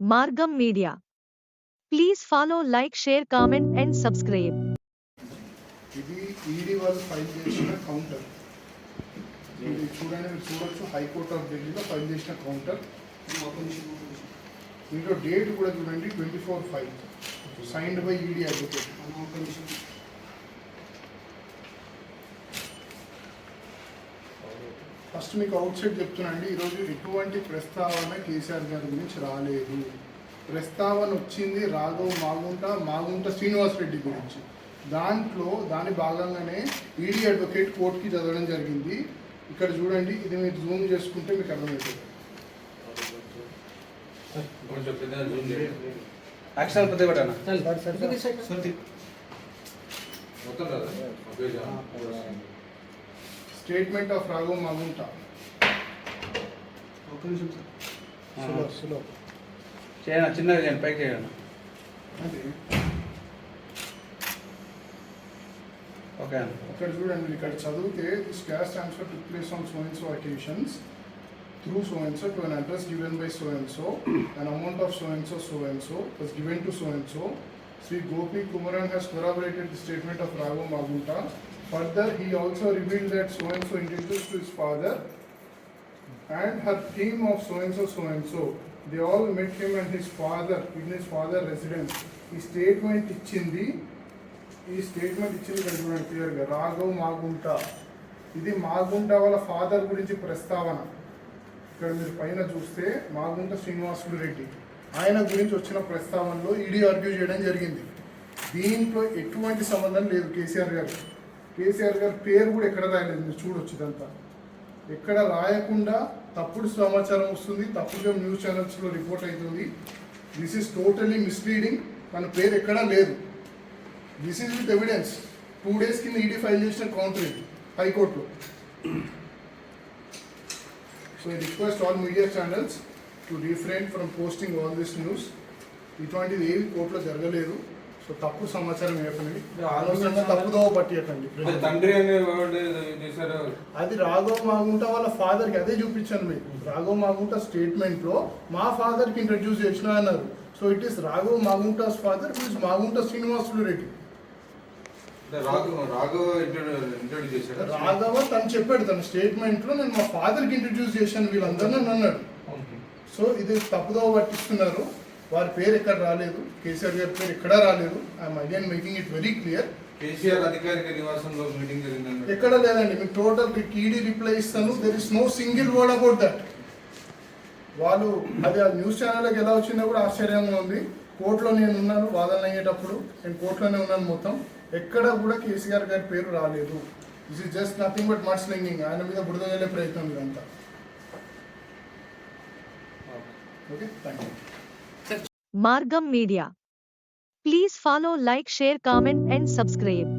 Margam Media. Please follow, like, share, comment, and subscribe. ఇది ED వాళ్ళు file చేసిన counter ఇది చూడండి మీరు చూడొచ్చు హైకోర్ట్ ఆఫ్ ఢిల్లీలో ఫైల్ చేసిన కౌంటర్ దీంట్లో డేట్ కూడా చూడండి twenty four five signed by ED advocate first మీకు అవుట్ సైడ్ చెప్తున్నాండి ఈరోజు ఎటువంటి ప్రస్తావన కేసీఆర్ గారి గురించి రాలేదు. ప్రస్తావన వచ్చింది రాఘవ్ మాగుంట మాగుంట శ్రీనివాస్ రెడ్డి గురించి. దాంట్లో దాని భాగంగానే ఈడీ అడ్వకేట్ కోర్టుకి చదవడం జరిగింది. ఇక్కడ చూడండి ఇది మీరు జూమ్ చేసుకుంటే మీకు అర్థమవుతుంది. యాక్షన్ మొత్తం స్టేట్మెంట్ ఆఫ్ రాఘవ్ మాగుంట. సులో సులో. చేయను చిన్నగా చేయండి పైకి చేయండి. ఓకే ఇక్కడ చూడండి ఇక్కడ చదివితే this cash transfer took place on so and so occasions through so and so to an address given by so and so an amount of so and so so and so was given to so and so Sri Gopi Kumaran has corroborated the statement of Raghu Magunta. Further, he also revealed that so and so introduced to his father and her team of so and so so and so. They all met him and his father in his father residence. ఈ statement ఇచ్చింది ఈ statement ఇచ్చింది ఇక్కడ చూడండి క్లియర్గా రాఘవ్ మాగుంట. ఇది మాగుంట వాళ్ళ father గురించి ప్రస్తావన. ఇక్కడ మీరు పైన చూస్తే మాగుంట శ్రీనివాసులు రెడ్డి. ఆయన గురించి వచ్చిన ప్రస్తావనలో ఈడీ ఆర్గ్యూ చేయడం జరిగింది. దీంట్లో ఎటువంటి సంబంధం లేదు కేసీఆర్ గారు కేసీఆర్ గారి పేరు కూడా ఎక్కడ రాయలేదు. మీరు చూడొచ్చు ఇదంతా. ఎక్కడ రాయకుండా తప్పుడు సమాచారం వస్తుంది. తప్పుగా న్యూస్ ఛానల్స్లో రిపోర్ట్ అవుతుంది. దిస్ ఈజ్ టోటలీ మిస్లీడింగ్ మన పేరు ఎక్కడా లేదు. This is with evidence two days కింద ఈడీ ఫైల్ చేసిన కౌంటర్ హైకోర్టులో. So I request all media channels to refrain from posting all this news ఇటువంటిది ఏవి కోర్టులో జరగలేదు. సో తప్పు సమాచారం ఇవ్వకండి ఆలోచన పట్టియకండి. మరి తండ్రి అది రాఘవ్ మాగుంట వాళ్ళ ఫాదర్కి అదే చూపించాను మీకు. రాఘవ్ మాగుంట స్టేట్మెంట్లో మా ఫాదర్కి ఇంట్రడ్యూస్ చేసిన అన్నారు. So it is Raghav Magunta's father is Magunta Srinivasulu Reddy. Raghava తను చెప్పాడు తన స్టేట్మెంట్లో నేను మా ఫాదర్కి ఇంట్రడ్యూస్ చేశాను వీళ్ళందరినీ అని అన్నాడు సో ఇది తప్పుదోవ పట్టిస్తున్నారు. వారి పేరు ఎక్కడ రాలేదు కేసీఆర్ గారి పేరు ఎక్కడా రాలేదు. I'm again making it very clear KCR అధికారిక నివాసంలో మీటింగ్ జరిగిందని ఎక్కడ లేదండి మీకు టోటల్ ఈడీ రిప్లై ఇస్తాను. There is no single word about that వాళ్ళు అది ఆ న్యూస్ ఛానల్కి ఎలా వచ్చిందో కూడా ఆశ్చర్యంగా ఉంది. కోర్టులో నేను ఉన్నాను వాదనలు అయ్యేటప్పుడు నేను కోర్టులోనే ఉన్నాను మొత్తం. ఎక్కడ కూడా కేసీఆర్ గారి పేరు రాలేదు. This is just nothing but mud slinging ఆయన మీద బురద వెళ్ళే ప్రయత్నం ఇదంతా. Okay thank you Margam Media. Please follow, like, share, comment, and subscribe.